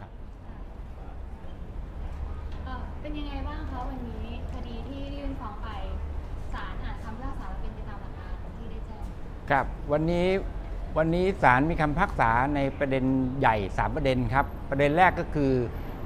ครับ เอ่อเป็นยังไงบ้างคะวันนี้คดีที่ยื่นฟ้องไปศาลอ่านคำพิพากษาแล้วเป็นไปตามหลักการที่ได้แจ้งครับวันนี้วันนี้ศาลมีคำพิพากษาในประเด็นใหญ่ 3 ประเด็นครับ ประเด็นแรกก็คือ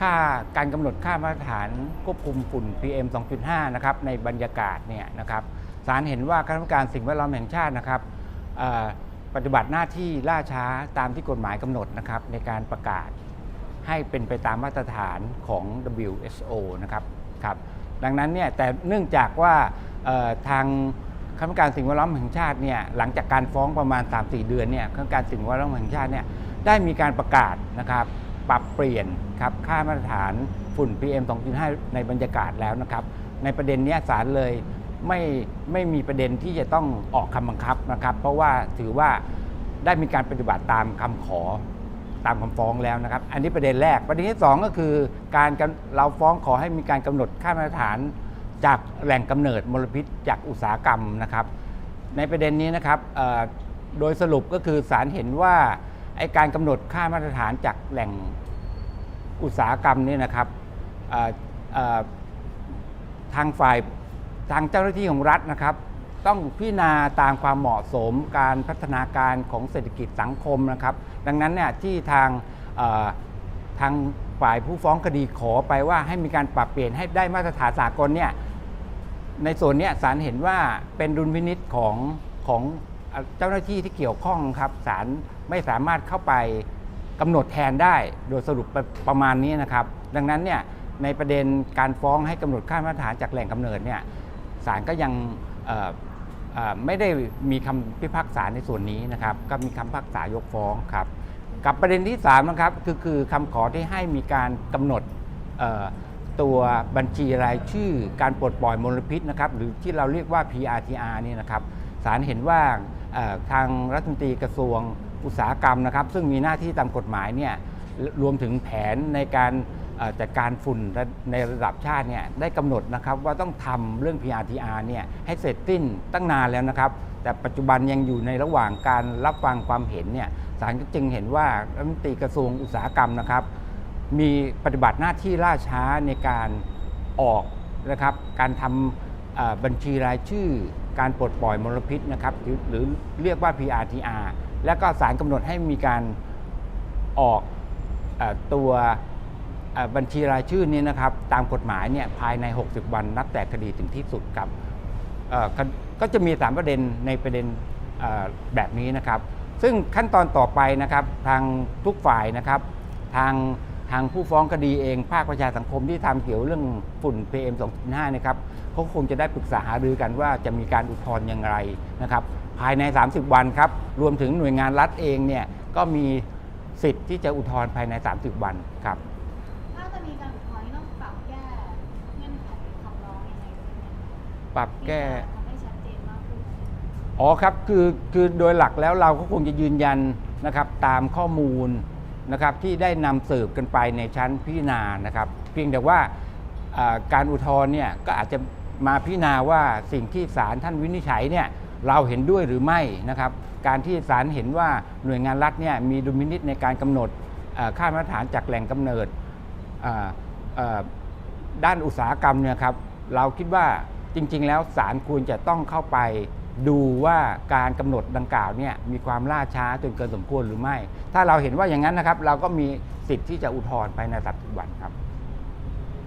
ค่าการกำหนดค่ามาตรฐานควบคุมฝุ่น PM 2.5 นะครับในบรรยากาศเนี่ยนะครับศาลเห็นว่าคณะกรรมการสิ่งแวดล้อมแห่งชาตินะครับเอ่อ ปฏิบัติหน้าที่ล่าช้าตามที่กฎหมายกำหนดนะครับในการประกาศให้เป็นไปตามมาตรฐานของ WHO นะครับครับดังนั้นเนี่ยแต่เนื่องจากว่าทางคณะกรรมการสิ่งแวดล้อมแห่งชาติเนี่ยหลังจากการฟ้องประมาณ 3-4 เดือนเนี่ยคณะกรรมการสิ่งแวดล้อมแห่งชาติเนี่ยได้มีการประกาศนะครับปรับเปลี่ยนครับค่ามาตรฐานฝุ่น PM 2.5 ในบรรยากาศแล้วนะครับในประเด็นนี้ศาลเลย ไม่ไม่มีประเด็นที่จะต้องออกคำบังคับนะครับ เพราะว่าถือว่าได้มีการปฏิบัติตามคำขอตามคำฟ้องแล้วนะครับ อันนี้ประเด็นแรกประเด็นที่ 2 ก็คือการเราฟ้องขอให้มีการกำหนดค่ามาตรฐานจากแหล่งกำเนิดมลพิษจากอุตสาหกรรมนะครับ ในประเด็นนี้นะครับโดยสรุปก็คือศาลเห็นว่าไอการกำหนดค่ามาตรฐานจากแหล่งอุตสาหกรรมนี่นะครับทางฝ่าย ทางเจ้าหน้าที่ของรัฐนะครับ ต้องพิจารณาตามความเหมาะสมการพัฒนาการของเศรษฐกิจสังคมนะครับ ดังนั้นเนี่ยที่ทางทางฝ่ายผู้ฟ้องคดีขอไปว่าให้มีการปรับเปลี่ยนให้ได้มาตรฐานสากลเนี่ยในส่วนเนี้ยศาลเห็นว่าเป็นดุลพินิษของของเจ้าหน้าที่ที่เกี่ยวข้องครับศาลไม่สามารถเข้าไปกำหนดแทนได้โดยสรุปประประมาณนี้นะครับ ดังนั้นเนี่ยในประเด็นการฟ้องให้กำหนดค่ามาตรฐานจากแหล่งกำเนิดเนี่ย ศาลก็ยังไม่ได้มีคำพิพากษาในส่วนนี้นะครับ ก็มีคำพิพากษายกฟ้องครับ กับประเด็นที่3นะครับคือคือคำขอที่ให้มีการกำหนดตัวบัญชีรายชื่อการปลดปล่อยมลพิษนะครับ หรือที่เราเรียกว่า PRTR นี่นะครับศาลเห็นว่าทางรัฐมนตรีกระทรวงอุตสาหกรรมนะครับ ซึ่งมีหน้าที่ตามกฎหมายเนี่ยรวมถึงแผนในการ จัดการฝุ่นในระดับชาติเนี่ยได้กำหนดนะครับว่าต้องทำเรื่อง PRTR เนี่ยให้เสร็จสิ้นตั้งนานแล้วนะครับ แต่ปัจจุบันยังอยู่ในระหว่างการรับฟังความเห็นเนี่ยศาลก็จึงเห็นว่ารัฐมนตรีกระทรวงอุตสาหกรรมนะครับ มีปฏิบัติหน้าที่ล่าช้าในการออกนะครับ การทำบัญชีรายชื่อ การปลดปล่อยมลพิษนะครับหรือเรียกว่า PRTR แล้วก็ศาลกำหนดให้มีการออกอตัว บัญชีรายชื่อนี้นะครับตามกฎหมายเนี่ยภายใน 60 วันนับแต่คดีถึงที่สุดครับก็จะมี 3 ประเด็นในประเด็นแบบนี้นะครับ ซึ่งขั้นตอนต่อไปนะครับทางทุกฝ่ายนะครับทางทางผู้ฟ้องคดีเองภาคประชาสังคมที่ทำเกี่ยวเรื่องฝุ่น PM 2.5นะครับเขาคงจะได้ปรึกษาหารือกันว่าจะมีการอุทธรณ์อย่างไรนะครับ ภายใน 30 วันครับ รวมถึงหน่วยงานรัฐเองเนี่ยก็มีสิทธิ์ที่จะอุทธรณ์ภายใน 30 วันครับ ปรับแก้ที่จะทำให้ชัดเจนมากขึ้นอ๋อครับคือคือโดยหลักแล้วเราก็คงจะยืนยันนะครับตามข้อมูลนะครับที่ได้นำสืบกันไปในชั้นพิจารณานะครับ เพียงแต่ว่าอ่าการอุทธรณ์เนี่ยก็อาจจะมาพิจารณาว่าสิ่งที่ศาลท่านวินิจฉัยเนี่ยเราเห็นด้วยหรือไม่นะครับ การที่ศาลเห็นว่าหน่วยงานรัฐเนี่ยมีดุลพินิจในการกำหนดอ่าค่ามาตรฐานจากแหล่งกำเนิดอ่าอ่าด้านอุตสาหกรรมเนี่ยครับเราคิดว่า จริง ๆ แล้วศาลควรจะต้องเข้าไปดูว่าการกำหนดดังกล่าวเนี่ยมีความล่าช้าจนเกินสมควรหรือไม่ ถ้าเราเห็นว่าอย่างนั้นนะครับ เราก็มีสิทธิ์ที่จะอุทธรณ์ไปในสัปดาห์วันครับ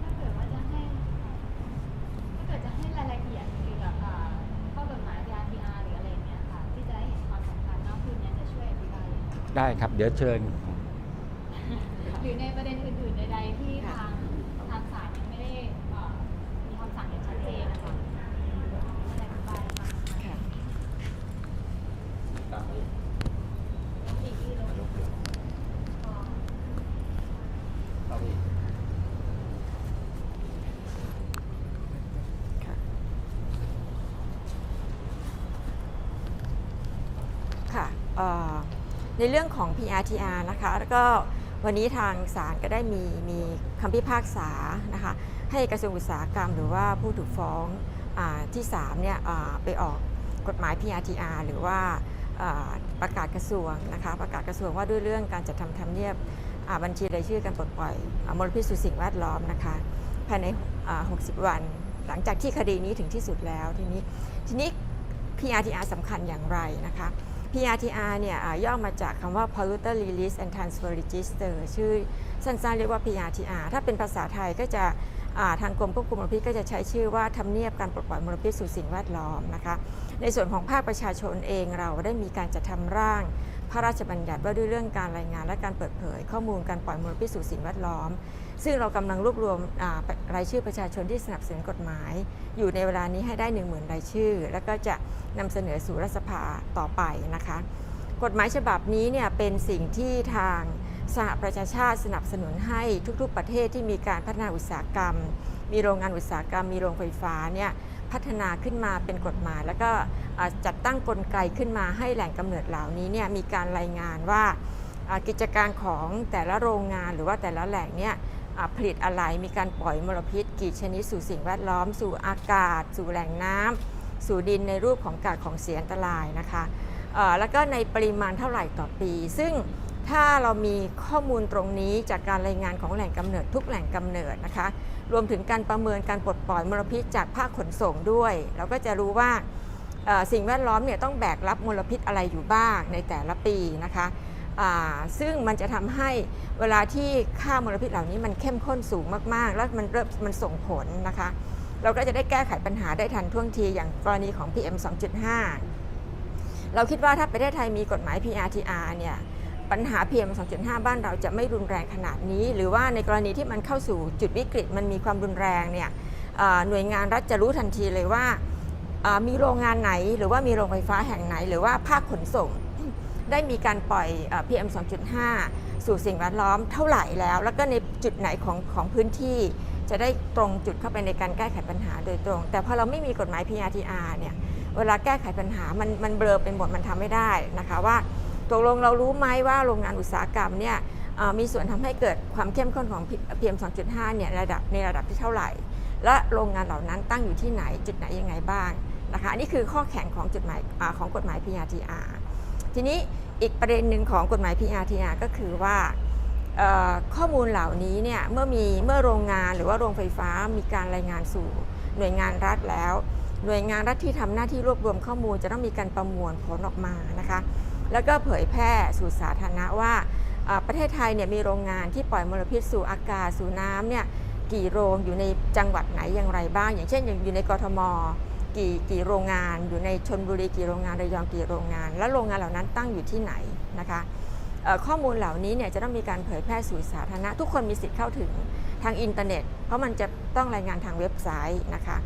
ถ้าเกิดว่าจะให้ถ้าเกิดจะให้รายละเอียดเกี่ยวกับอ่าข้อกฎหมาย PRTR หรืออะไรอย่างเงี้ยค่ะ ที่จะได้เห็นความสำคัญมากขึ้นเนี่ยจะช่วยอธิบายยังไง ได้ครับ เดี๋ยวเชิญ หรือในประเด็นอื่น ๆ ใด ๆ ที่ทางทางศาลยังไม่ได้เอ่อมีคำสั่งอย่างชัดเจนนะคะจะอธิบายให้ฟังค่ะอีกที่ลงอ๋อ ค่ะเอ่อ ในเรื่องของ PRTR นะคะ แล้วก็วันนี้ทางศาลก็ได้มีมีคำพิพากษานะคะให้กระทรวงอุตสาหกรรม หรือว่าผู้ถูกฟ้องอที่3เนี่ยไปออกกฎหมาย PRTR หรือว่าประกาศกระทรวงนะคะประกาศกระทรวงว่าด้วยเรื่องการจัดทำทำเนียบบัญชีรายชื่อการปลดปล่อยอมลพิษสู่สิ่งแวดล้อมนะคะภายใน 60 วัน หลังจากที่คดีนี้ถึงที่สุดแล้วทีนี้ทีนี้ PRTR สำคัญอย่างไรนะคะ PRTR เนี่ยย่อมาจากคำว่า Polluter Release and Transfer Register ชื่อสั้นๆเรียกว่า PRTR ถ้าเป็นภาษาไทยก็จะาทางกรมควบคุมมลพิษก็จะใช้ชื่อว่าทำเนียบการปลดปล่อยมลพิษสู่สิ่งแวดล้อมนะคะในส่วนของภาคประชาชนเองเราได้มีการจัดทำร่าง พระราชบัญญัติว่าด้วยเรื่องการรายงานและการเปิดเผย ข้อมูลการปล่อยมลพิษสู่สิ่งแวดล้อม ซึ่งเรากำลังรวบรวมรายชื่อประชาชนที่สนับสนุนกฎหมาย อยู่ในเวลานี้ให้ได้ 1 0,000 รายชื่อ แล้วก็จะนำเสนอสู่รัฐสภาต่อไปนะคะ กฎหมายฉบับนี้เนี่ยเป็นสิ่งที่ทางสหประชาชาติสนับสนุนให้ทุกๆ ประเทศที่มีการพัฒนาอุตสาหกรรม มีโรงงานอุตสาหกรรม มีโรงไฟฟ้าเนี่ยพัฒนาขึ้นมาเป็นกฎหมาย แล้วก็จัดตั้งกลไกขึ้นมาให้แหล่งกำเนิดเหล่านี้เนี่ยมีการรายงานว่ากิจการของแต่ละโรงงานหรือว่าแต่ละแหล่งเนี่ย ผลิตอะไรมีการปล่อยมลพิษกี่ชนิดสู่สิ่งแวดล้อม สู่อากาศ สู่แหล่งน้ำสู่ดินในรูปของกาซของเสียอันตรายนะคะแล้วก็ในปริมาณเท่าไหร่ต่อปี ซึ่งถ้าเรามีข้อมูลตรงนี้จากการรายงานของแหล่งกำเนิดทุกแหล่งกำเนิดนะคะ รวมถึงการประเมินการปลดปล่อยมลพิษจากภาคขนส่งด้วย เราก็จะรู้ว่าสิ่งแวดล้อมเนี่ยต้องแบกรับมลพิษอะไรอยู่บ้างในแต่ละปีนะคะ ซึ่งมันจะทำให้เวลาที่ค่ามลพิษเหล่านี้มันเข้มข้นสูงมากๆ แล้วมันเริ่มมันส่งผลนะคะ เราก็จะได้แก้ไขปัญหาได้ทันท่วงทีอย่างกรณีของ PM 2.5 เราคิดว่าถ้าประเทศไทยมีกฎหมาย PRTR เนี่ยปัญหา PM 2.5 บ้านเราจะไม่รุนแรงขนาดนี้ หรือว่าในกรณีที่มันเข้าสู่จุดวิกฤตมันมีความรุนแรงเนี่ยหน่วยงานรัฐจะรู้ทันทีเลยว่ามีโรงงานไหน หรือว่ามีโรงไฟฟ้าแห่งไหน หรือว่าภาคขนส่ง ได้มีการปล่อยอ่า PM 2.5 สู่สิ่งแวดล้อมเท่าไหร่แล้ว แล้วก็ในจุดไหนของของพื้นที่ จะได้ตรงจุดเข้าไปในการแก้ไขปัญหาโดยตรง แต่พอเราไม่มีกฎหมาย PRTR เนี่ยเวลาแก้ไขปัญหามันมันเบลอเป็นหมดมันทำไม่ได้นะคะว่าตกลงเรารู้ไหมว่าโรงงานอุตสาหกรรมเนี่ยมีส่วนทำให้เกิดความเข้มข้นของ PM 2.5 เนี่ยระดับในระดับที่เท่าไหร่ และโรงงานเหล่านั้นตั้งอยู่ที่ไหนจุดไหนยังไงบ้างนะคะอันนี้คือข้อแข็งของจุดหมายอของกฎหมาย PRTR ทีนี้อีกประเด็นหนึ่งของกฎหมาย PRTR ก็คือว่าข้อมูลเหล่านี้เนี่ยเมื่อมีเมื่อโรงงานหรือว่าโรงไฟฟ้ามีการรายงานสู่หน่วยงานรัฐแล้ว หน่วยงานรัฐที่ทำหน้าที่รวบรวมข้อมูลจะต้องมีการประมวลผลออกมานะคะ แล้วก็เผยแพร่สู่สาธารณะว่าประเทศไทยเนี่ยมีโรงงานที่ปล่อยมลพิษสู่อากาศสู่น้ำเนี่ยกี่โรงอยู่ในจังหวัดไหนอย่างไรบ้าง อย่างเช่นอย่างอยู่ในกรทม กี่กี่โรงงานอยู่ในชนบุรีกี่โรงงานระยองกี่โรงงาน และโรงงานเหล่านั้นตั้งอยู่ที่ไหนนะคะข้อมูลเหล่านี้เนี่ยจะต้องมีการเผยแพร่สู่สาธารณะ ทุกคนมีสิทธิ์เข้าถึงทางอินเทอร์เน็ต เพราะมันจะต้องรายงานทางเว็บไซต์นะคะ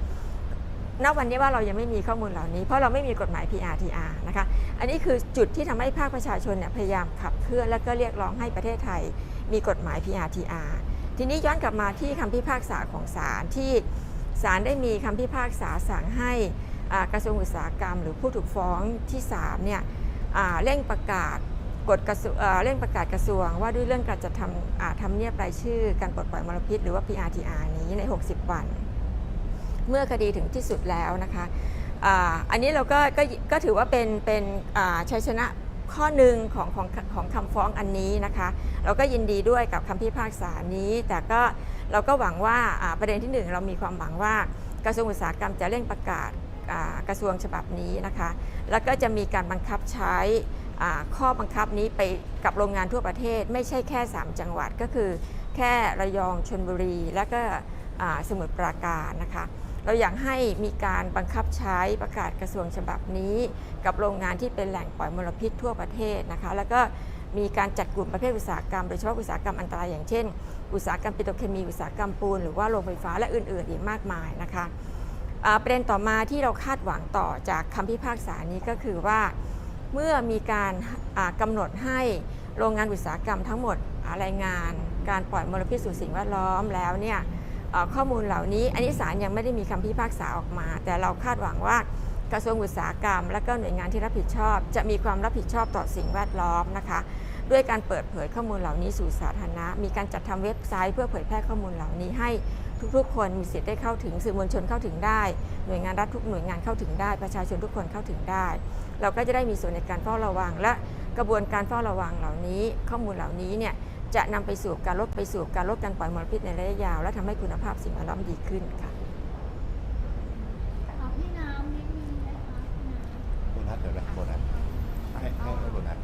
ณวันนี้ว่าเรายังไม่มีข้อมูลเหล่านี้ เพราะเราไม่มีกฎหมาย PRTR นะคะ อันนี้คือจุดที่ทำให้ภาคประชาชนเนี่ยพยายามขับเคลื่อนและก็เรียกร้องให้ประเทศไทย มีกฎหมาย PRTR ทีนี้ย้อนกลับมาที่คำพิพากษาของศาลที่ ศาลได้มีคำพิพากษาสั่งให้กระทรวงอุตสาหกรรม หรือผู้ถูกฟ้องที่3เนี่ยเร่งประกาศกฎกระทรวงเร่งประกาศกระทรวง ว่าด้วยเรื่องการจัดทำทำเนียบรายชื่อการปลดปล่อยมลพิษ หรือว่า PRTR นี้ใน 60 วัน เมื่อคดีถึงที่สุดแล้วนะคะอันนี้เราก็ก็ก็ถือว่าเป็นเป็นชัยชนะ ข้อหนึ่งของของของคำฟ้องอันนี้นะคะ เราก็ยินดีด้วยกับคำพิพากษานี้ แต่ก็เราก็หวังว่าประเด็นที่หนึ่งเรามีความหวังว่ากระทรวงอุตสาหกรรมจะเร่งประกาศกระทรวงฉบับนี้นะคะ แล้วก็จะมีการบังคับใช้ข้อบังคับนี้ไปกับโรงงานทั่วประเทศ ไม่ใช่แค่ 3 จังหวัดก็คือ แค่ระยองชนบุรี และก็สมุทรปราการนะคะ เราอยากให้มีการบังคับใช้ประกาศกระทรวงฉบับนี้ กับโรงงานที่เป็นแหล่งปล่อยมลพิษทั่วประเทศนะคะ แล้วก็มีการจัดกลุ่มประเภทอุตสาหกรรมโดยเฉพาะอุตสาหกรรมอันตรายอย่างเช่น อุตสาหกรรมปิโตรเคมีอุตสาหกรรมปูนหรือว่าโรงไฟฟ้าและอื่น ๆ อีกมากมายนะคะประเด็นต่อมาที่เราคาดหวังต่อจากคำพิพากษานี้ก็คือว่า เมื่อมีการกำหนดให้โรงงานอุตสาหกรรมทั้งหมดอ่ารายงาน การปล่อยมลพิษสู่สิ่งแวดล้อมแล้วเนี่ย ข้อมูลเหล่านี้ อันนี้ศาลยังไม่ได้มีคำพิพากษาออกมา แต่เราคาดหวังว่ากระทรวงอุตสาหกรรม และก็หน่วยงานที่รับผิดชอบ จะมีความรับผิดชอบต่อสิ่งแวดล้อมนะคะ ด้วยการเปิดเผยข้อมูลเหล่านี้สู่สาธารณะ มีการจัดทำเว็บไซต์เพื่อเผยแพร่ข้อมูลเหล่านี้ให้ทุกๆ คนมีสิทธิ์ได้เข้าถึงสื่อมวลชนเข้าถึงได้ หน่วยงานรัฐทุกหน่วยงานเข้าถึงได้ ประชาชนทุกคนเข้าถึงได้ เราก็จะได้มีส่วนในการเฝ้าระวังและกระบวนการเฝ้าระวังเหล่านี้ ข้อมูลเหล่านี้เนี่ย จะนำไปสู่การลดไปสู่การลดการปล่อยมลพิษในระยะยาว และทำให้คุณภาพสิ่งแวดล้อมดีขึ้นค่ะ เอาพี่น้ำนิดนึงนะคะพี่น้ำ โบนัสเดี๋ยวนะโบนัสให้ให้ให้โบนัส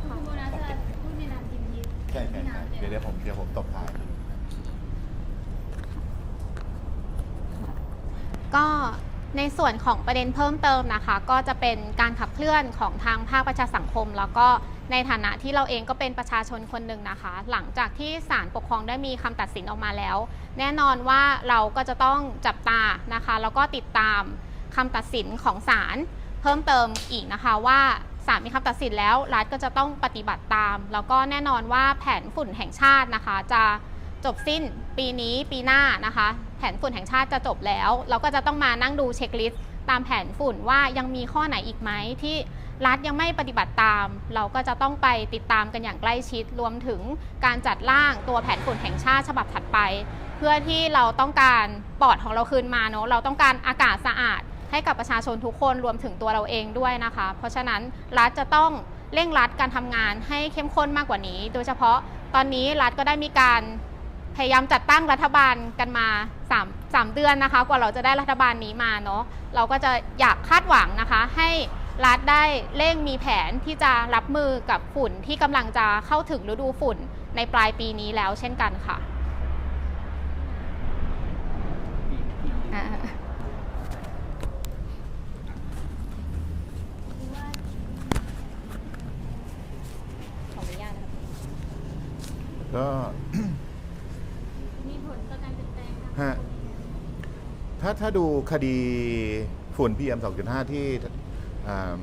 คุณโบนัสจะพูดในนามทีมยิป ใช่ใช่ พี่ ใช่ น้ำ เดี๋ยวเดี๋ยวผมเดี๋ยวผมตบท้าย ก็ใน ส่วนของประเด็นเพิ่มเติมนะคะ ก็จะเป็นการขับเคลื่อนของทางภาคประชาสังคม แล้วก็ในฐานะที่เราเองก็เป็นประชาชนคนหนึ่งนะคะ หลังจากที่ศาลปกครองได้มีคำตัดสินออกมาแล้ว แน่นอนว่าเราก็จะต้องจับตานะคะ แล้วก็ติดตามคำตัดสินของศาลเพิ่มเติมอีกนะคะว่าศาลมีคำตัดสินแล้วรัฐก็จะต้องปฏิบัติตาม แล้วก็แน่นอนว่าแผนฝุ่นแห่งชาตินะคะ จะจบสิ้นปีนี้ปีหน้านะคะ แผนฝุ่นแห่งชาติจะจบแล้ว เราก็จะต้องมานั่งดูเช็คลิสต์ตามแผนฝุ่นว่ายังมีข้อไหนอีกไหมที่รัฐยังไม่ปฏิบัติตาม เราก็จะต้องไปติดตามกันอย่างใกล้ชิดรวมถึงการจัดร่างตัวแผนฝุ่นแห่งชาติฉบับถัดไป เพื่อที่เราต้องการปอดของเราคืนมาเนอะเราต้องการอากาศสะอาด ให้กับประชาชนทุกคนรวมถึงตัวเราเองด้วยนะคะ เพราะฉะนั้นรัฐจะต้องเร่งรัดการทำงานให้เข้มข้นมากกว่านี้ โดยเฉพาะตอนนี้รัฐก็ได้มีการ พยายามจัดตั้งรัฐบาลกันมา3 3เดือนนะคะ กว่าเราจะได้รัฐบาลนี้มาเนาะเราก็จะอยากคาดหวังนะคะ ให้รัฐได้เร่งมีแผนที่จะรับมือกับฝุ่นที่กำลังจะเข้าถึงฤดูฝุ่นในปลายปีนี้แล้วเช่นกันค่ะอ่าขออนุญาตนะคะก็มี ผลต่อการเปลี่ยนแปลงทางฮะ ถ้าถ้าดูคดีฝุ่น PM 2.5 ที่อ่า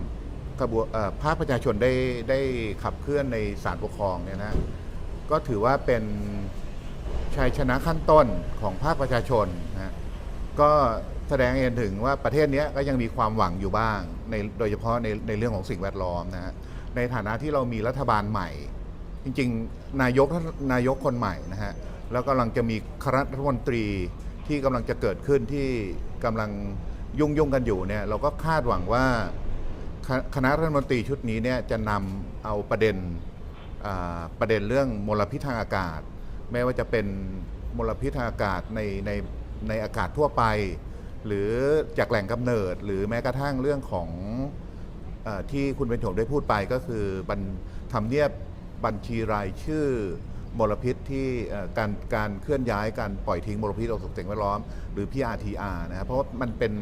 กระบวนเอ่อภาคประชาชนได้ได้ขับเคลื่อนในศาลปกครองเนี่ยนะก็ถือว่าเป็นชัยชนะขั้นต้นของภาคประชาชนนะก็แสดงให้เห็นถึงว่าประเทศเนี้ยก็ยังมีความหวังอยู่บ้างในโดยเฉพาะในในเรื่องของสิ่งแวดล้อมนะฮะในฐานะที่เรามีรัฐบาลใหม่ จริงๆ นายกนายกคนใหม่นะฮะ แล้วกำลังจะมีคณะรัฐมนตรีที่กำลังจะเกิดขึ้นที่กำลังยุ่งยุ่งกันอยู่เนี่ยเราก็คาดหวังว่าคคณะรัฐมนตรีชุดนี้เนี่ยจะนำเอาประเด็นประเด็นเรื่องมลพิษทางอากาศ ไม่ว่าจะเป็นมลพิษทางอากาศในในในอากาศทั่วไป หรือจากแหล่งกำเนิด หรือแม้กระทั่งเรื่องของอที่คุณเป็นโถมได้พูดไปก็คือบันทำเนียบบัญชีรายชื่อ มลพิษที่เอ่อการการเคลื่อนย้ายการปล่อยทิ้งมลพิษออกสู่สิ่งแวดล้อม หรือ PRTR นะครับเพราะว่ามันเป็น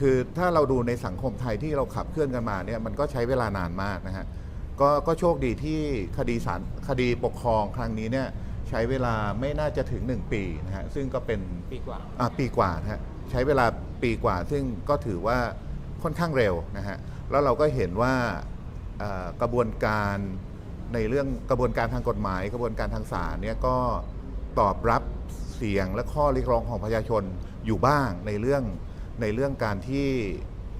คือถ้าเราดูในสังคมไทยที่เราขับเคลื่อนกันมาเนี่ยมันก็ใช้เวลานานมากนะฮะก็ก็โชคดีที่คดีศาลคดีปกครองครั้งนี้เนี่ยใช้เวลาไม่น่าจะถึง 1 ปีนะฮะซึ่งก็เป็นปีกว่าอะปีกว่านะฮะใช้เวลาปีกว่า ซึ่งก็ถือว่าค่อนข้างเร็วนะฮะแล้วเราก็เห็นว่าเอ่อกระบวนการ ในเรื่องกระบวนการทางกฎหมาย กระบวนการทางศาลเนี่ยก็ตอบรับเสียงและข้อเรียกร้องของประชาชนอยู่บ้างในเรื่องในเรื่องการที่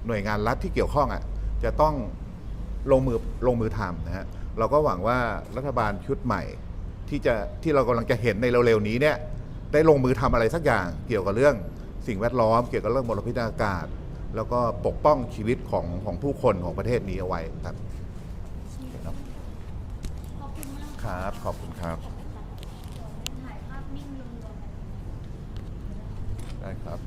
หน่วยงานรัฐที่เกี่ยวข้องอะจะต้องลงมือลงมือทำนะฮะเราก็หวังว่ารัฐบาลชุดใหม่ ที่จะที่เรากำลังจะเห็นในเร็วๆนี้เนี่ยได้ลงมือทำอะไรสักอย่างเกี่ยวกับเรื่องสิ่งแวดล้อม เกี่ยวกับเรื่องมลพิษทางอากาศ แล้วก็ปกป้องชีวิตของของผู้คนของประเทศนี้เอาไว้ครับ ขอบ คุณมากครับ ขอบคุณครับถ่ายภาพนิ่งรวมๆกันได้ครับ